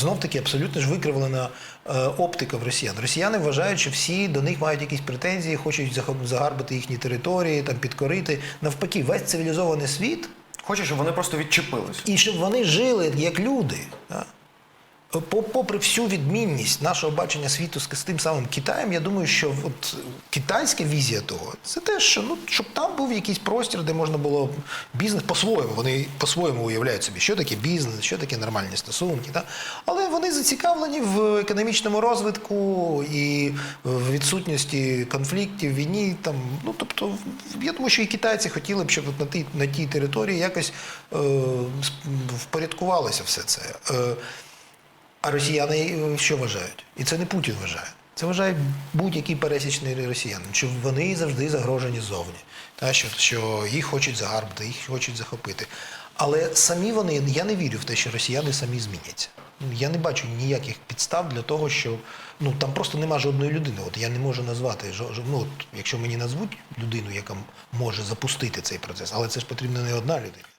знов таки абсолютно ж викривлена е, оптика в росіян. Росіяни вважають, що всі до них мають якісь претензії, хочуть загарбити загарбати їхні території, там підкорити. Навпаки, весь цивілізований світ, Хоче, щоб вони просто відчепились. і щоб вони жили як люди. Да? По- Попри всю відмінність нашого бачення світу з тим самим Китаєм, я думаю, що от китайська візія того це те, що ну щоб там був якийсь простір, де можна було бізнес по-своєму. Вони по-своєму уявляють собі, що таке бізнес, що таке нормальні стосунки. Та? Але вони зацікавлені в економічному розвитку і в відсутності конфліктів, війні. Там, ну тобто, я думаю, що і китайці хотіли б, щоб на тій на тій території якось е, впорядкувалося все це. Е, а росіяни е, що вважають? І це не Путін вважає. Це вважає будь-який пересічний росіянин, що вони завжди загрожені ззовні, та, що, що їх хочуть загарбати, їх хочуть захопити. Але самі вони, я не вірю в те, що росіяни самі зміняться. Я не бачу ніяких підстав для того, що ну там просто нема жодної людини. От я не можу назвати ну, от, якщо мені назвуть людину, яка може запустити цей процес, але це ж потрібна не одна людина.